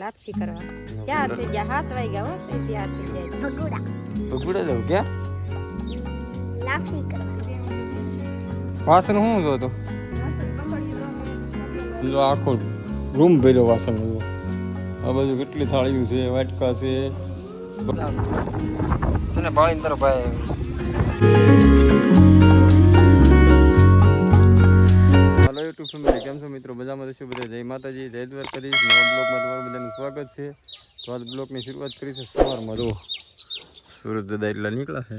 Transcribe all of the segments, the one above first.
લાપસી કરવા. ત્યાર થઈ ગયા? હાથ વાગ્યા હો તે ત્યાર થઈ જાય. ભગુડા. ભગુડા લઉં ક્યાં? લાપસી કરવા. વાસણ શું જો તો જો આખો રૂમ ભર્યો વાસણ આ બાજુ કેટલી થાળીઓ છે વાટકા છે. તને પાણી તરફ ભાઈ યુટ્યુબ ફેમિલી કેમ છો મિત્રો? મજામાં રહેશો બધા? જય માતાજી જય દ્વારકાધીશ. નવા બ્લોગમાં તમારું બધાનું સ્વાગત છે. તો આજ બ્લોગની શરૂઆત કરી છે સવારમાં. જો સુરત દાદા એટલા નીકળ્યા છે.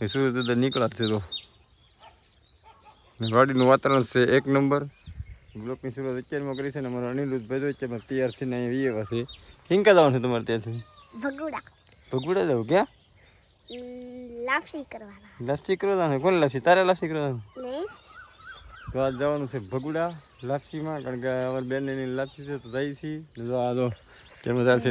એ સુરત દાદા નીકળ્યા છે તો ગાડીનું વાડીનું વાતાવરણ છે એક નંબર. બ્લોકની શરૂઆત અત્યારમાં કરી છે ને અમારો અનિરુદ્ધભાઈ ભાઈ અત્યારમાં તૈયાર થઈને અહીંયા વીએ છે. કિંકા જવાનું છે તમારે ત્યાંથી? ભગુડા. ભગુડા જવું? ક્યાં? લાપસી કરવાના. લાપસી કરવાના? કોણ લાપસી? તારે લાપસી કરવા જવાનું નહીં. તો આજ જવાનું છે ભગુડા લાપસીમાં કારણ કે અમારી બેનની લાપસી છે તો જઈ છીએ. જો આ જો તેમાં ચાલશે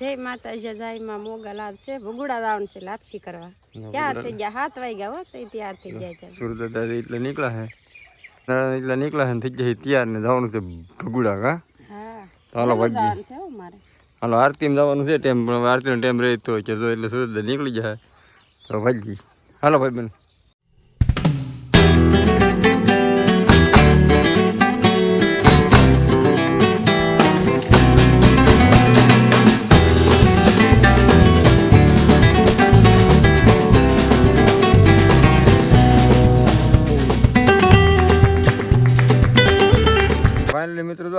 જય માતાજી જય માં મોગલ આજ છે. ભગુડા જવાનું છે લાપસી કરવા. ત્યાર થઈ ગયા? હાથ વાગ્યા હો તો ત્યાર થઈ ગયા સુરત એટલે નીકળ્યા છે નાના એટલે નીકળ્યા છે ને થઈ જાય તૈયાર ને જવાનું છે ભગુડા કા હા. ચાલો હાલો વહેલું જવાનું છે મારે. હાલો આરતીમાં જવાનું છે ટાઈમ પણ આરતીનો ટાઈમ રહે તો કે જો એટલે સુરત નીકળી જાય તો વાગી હાલો ભાઈ બેન.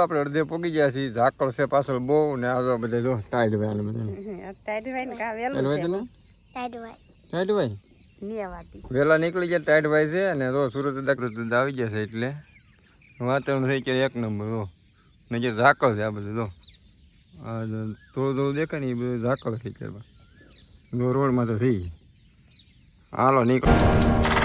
જો આપણે અડધે પોગી ગયા છીએ. ઝાકળ છે પાછળ બહુ ને આ જો બધે જો ટાઈટ ભાઈ આને બધા ટાઈટ ભાઈ ને કા ટાઈટ ભાઈ છે. વહેલા નીકળી ગયા ટાઈડ ભાઈ છે અને જો સુરત દાખલ આવી ગયા છે એટલે વાતાવરણ થઈ ગયા એક નંબર જો. ને જે ઝાકળ છે આ બધું જો. આ જો થોડું થોડું દેખાય ને એ બધું ઝાકળ થઈ ગયા રોડમાં તો થઈ ગઈ. હાલો નીકળો.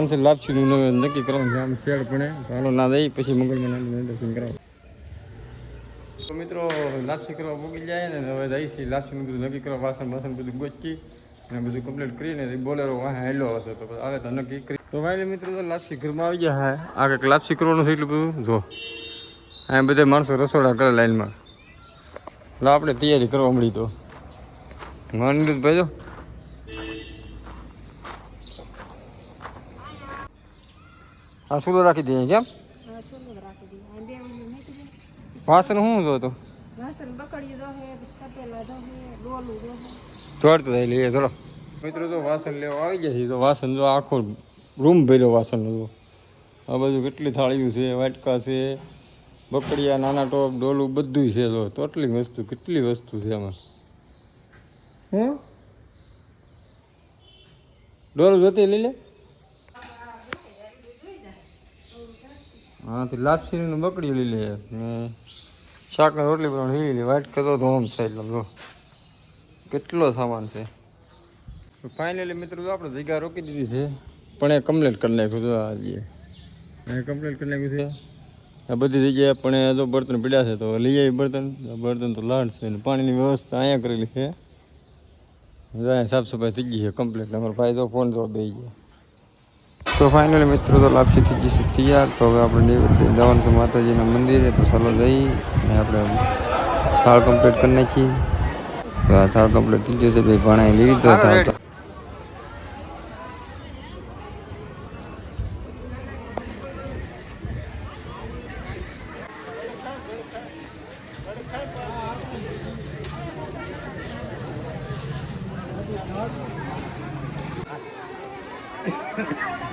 જવાનું છે લાપસીનું નક્કી કરવાનું છે, આમ શેડ પણ ચાલો ના દઈ, પછી મંગળમાં દર્શન કરાવો. તો મિત્રો, લાપસી કરવા મૂકી જાય ને, હવે જઈ છે લાપસીનું બધું નક્કી કરવા, વાસણ વાસણ બધું ગોચી અને બધું કમ્પ્લીટ કરીને બોલેરો વાહ હેલો તો આવે તો નક્કી કરી. તો ભાઈ મિત્રો તો લાપસી ઘરમાં આવી ગયા હા. આ બધું? જો. આ બધા માણસો રસોડા કરે લાઈનમાં. એટલે આપણે તૈયારી કરવા મળી તો. મન ભાઈ, જો. આ સુલો રાખી દઈએ કેમ? વાસણ શું જો તો? વાસણ બકડી દો હે તપેલા દો હે ડોલું દો હે દોડતો થાય લઈએ ચલો. મિત્રો તો વાસણ લેવા આવી ગયા છે, તો વાસણ જો આખો રૂમ ભર્યો વાસણનો જો. આ બાજુ કેટલી થાળીઓ છે, વાટકા છે, બકડિયા, નાના ટોપ, ડોલું બધું છે જો. ટોટલી વસ્તુ, કેટલી વસ્તુ છે આમાં? હું? ડોલું જોતી લઈ લે. હા તે બકડી લઈ લે. ને શાક રોટલી પણ લઈ લે. વાટકા તો આમ છે એટલે કેટલો સામાન છે. ફાઇનલી મિત્રો આપણે જગ્યા રોકી દીધી છે. પણ એ કમ્પ્લેટ કરી નાખ્યું હતું આ જઈએ એ કમ્પ્લીટ કરી નાખ્યું છે. આ બધી જગ્યાએ પણ એ જો બર્તન પીડ્યા છે તો લઈ આવી બર્તન બર્તન તો લાડ છે પાણીની વ્યવસ્થા અહીંયા કરેલી છે. સાફ સફાઈ થઈ ગઈ છે કમ્પ્લેટ અમારો ભાઈ તો ફોન જો બે ગયા. તો ફાઇનલી મિત્રો તો લાપસી થઈ ગઈ છે તૈયાર તો હવે આપણે નૈવેદ્ય જવાનું છે માતાજીના મંદિરે તો ચાલો જઈ અને આપણે થાળ કમ્પ્લીટ કરી નાખીએ તો આ થાળ કમ્પ્લીટ થઈ ગયો છે ભાઈ ભણાઈ લઈ લીધો થાળ તો હરસી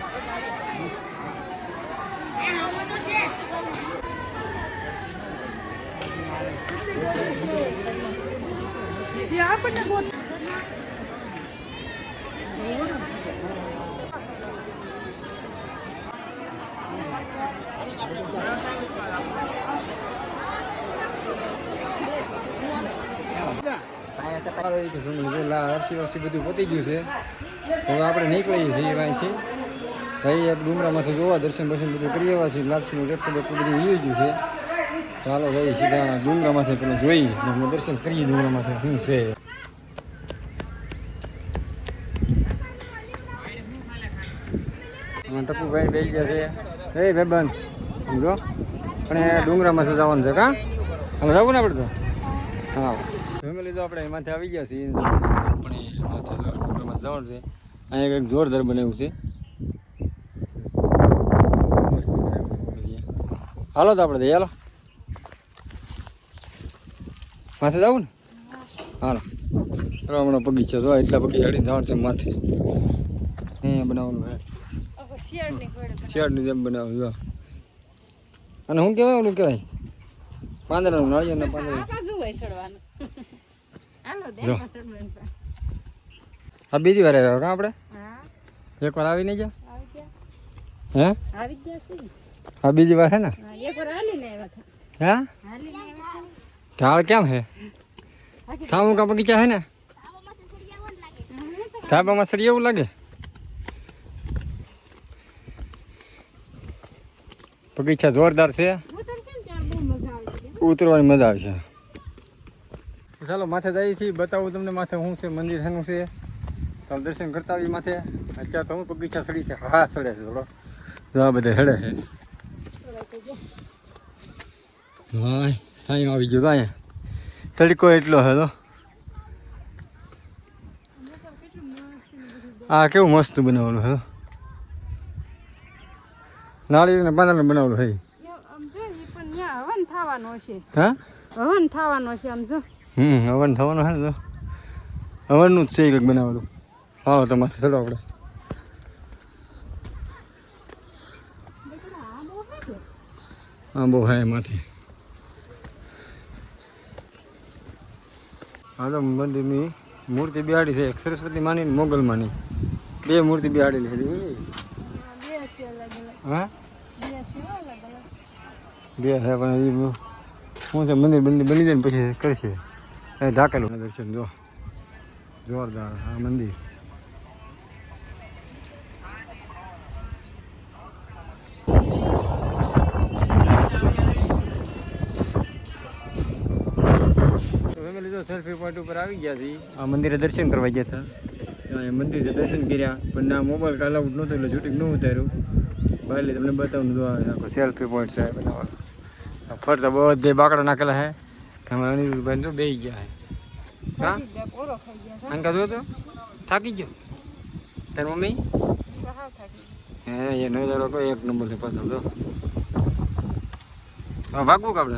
વરસી બધું પતી ગયું છે હવે આપણે નીકળીએ છીએ અહીંથી ભાઈ ડુમરામાંથી જોવા દર્શન દર્શન બધું કરી આવ્યા છીએ. લાપસીનું રેટ બધું બધું ગયું છે. ચાલો જઈ સીધા ડુંગરામાંથી પેલું જોઈ અને દર્શન કરીએ ડુંગરામાંથી, શું છે. ટપુભાઈ બે ગયા છે. એ ભાઈબંધ, સમજો? પણ ડુંગરામાંથી જવાનું છે, કા? હવે જવું ને આપણે તો? હા. જમી તો આપણે, એમાંથી આવી ગયા છીએ. પણ ડુંગરામાં જવાનું છે. અહીંયા કંઈક જોરદાર બનાવ્યું છે. હાલો તો આપણે જઈએ, હાલો. માથે જવું ને? હાલો. ચાલો હમણાં બગીચા જો એટલા બગી હડી જવાનું છે માથે. અહીંયા બનાવવાનું હે. શિયાળની જેમ બનાવ્યું જો. અને શું કહેવાય ઓલું કહેવાય? પાંદડાનું નાળિયેરના પાંદડા જો. આ બીજી વાર આવ્યા કા આપણે? એક વાર આવી નહીં ગયા? હે? આવી ગયા છે આ બીજી વાર હે ને? એક વાર હાલીને આવ્યા હતા. હે? હાલીને આવ્યા હતા. ઢાળ કેમ હે? સામુ કા બગીચા હે ને? ધાબામાં સરી એવું લાગે? બગીચા જોરદાર છે. ઉતરવાની મજા આવશે ચાલો, માથે જઈએ છીએ. બતાવું તમને માથે શું છે, મંદિર શેનું છે. તમે દર્શન કરતા આવી માથે. અત્યારે તો હું બગીચા સડી છે. હા, સડે છે થોડો આ બધા હેડે છે. હા સાંઈ આવી ગયો તો અહીંયા. તડકો એટલો હતો. આ કેવું મસ્ત બનાવેલું હે. નાળિયેર પાંદડા બનાવેલું હે. હવન થવાનો છે. હા? હવન થવાનો છે આમ જો. હમ હવન થવાનું હે તો. હવનનું જ છે કંઈક બનાવેલું હા તો માથે ચલો આપણે. બહુ હે એમાંથી. હા તો મંદિરની મૂર્તિ બિહાડી છે, એક સરસ્વતી માની મોગલ માની. બે મૂર્તિ બિહાડેલી છે હા? બે હો પણ હજી શું છે, મંદિર બની બની જાય ને પછી કરશે. એ ઢાકેલું દર્શન, જો. જોરદાર આ મંદિર. જો સેલ્ફી પોઈન્ટ ઉપર આવી ગયા છીએ. આ મંદિરે દર્શન કરવા ગયા હતા. એ મંદિરે દર્શન કર્યા પણ ના મોબાઈલ અલાઉડ નહોતો એટલે શૂટિંગ ન ઉતાર્યું. બહાર તમને બતાવું તો આખો સેલ્ફી પોઈન્ટ છે બનાવવા ફરતા બધે બાકડા નાખેલા હે. અમારા અનિરુદ્ધભાઈ તો બે ગયા હે. હા? અંકા જો તો? થાકી ગયો? તાર મમ્મી? છે. હે એ નજારો તો એક નંબર છે પાછળ તો ભાગવું કાપડે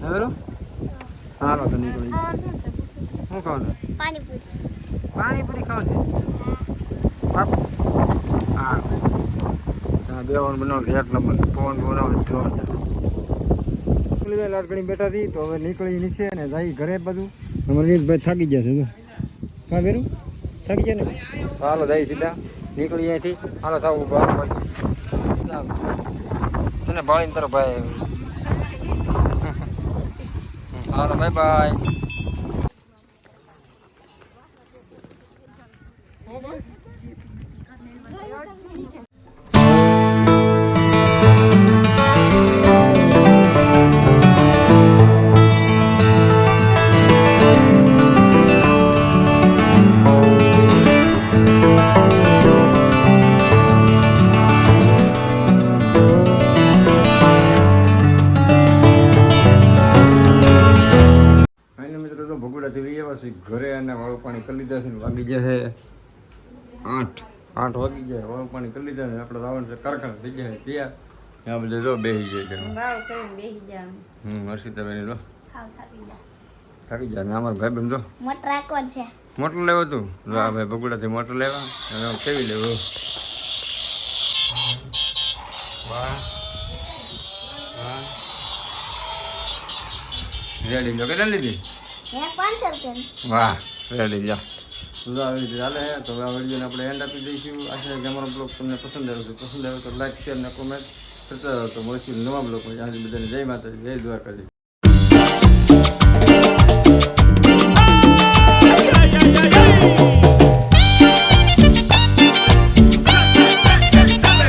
હા હે બેરો હાલો તો નીકળી. શું ખાવાનું પાણીપુરી. પાણીપુરી ખાવાનું છે? હા. હા. બેવાનું બનાવવાનું છે એક નંબર. પવન બનાવવાનું જોરદાર. લાડકડી બેઠા હતી તો હવે નીકળી નીચે અને જાય ઘરે બધું. અમારે નીતભાઈ થાકી ગયા છે તો હા બેરું? થાકી ગયા ને? હાલો જાય સીધા. નીકળી અહીંથી. હાલો થાવ તને ભાળીને તારો ભાઈ હાલો બાય બાય ફાઇનલ ભગોડાથી લઈ આવ્યા છે ઘરે અને વાળું પાણી કરી લીધા છે ને વાગી જશે છે આઠ. આઠ વાગી ગયા વાળું પાણી કરી લીધા ને આપણે રાવણ છે કારખાના થઈ ગયા છે. ત્યાં આ બધે જો બેસી જાય છે. હમ હર્ષિતાબેન જો. થાકી જાય ને અમારા ભાઈ બેન જો. મોટર રાખવાનું છે. મોટર લેવો તું? આ ભાઈ ભગોડાથી મોટર લેવા. અને કેવી લેવું? રેડી. જો કેટલા લીધી? વાહ રેડી જા તો આવી રીતે ચાલે છે તો હવે આ વિડીયોને આપણે એન્ડ આપી દઈશું. આશા છે કે અમારો બ્લોગ તમને પસંદ આવ્યો તો પસંદ આવ્યો તો લાઈક શેર અને કોમેન્ટ કરતા રહો. તો મળશું નવા બ્લોગમાં જ્યાં સુધી બધાને જય માતાજી જય દ્વારકાજી Thank ay.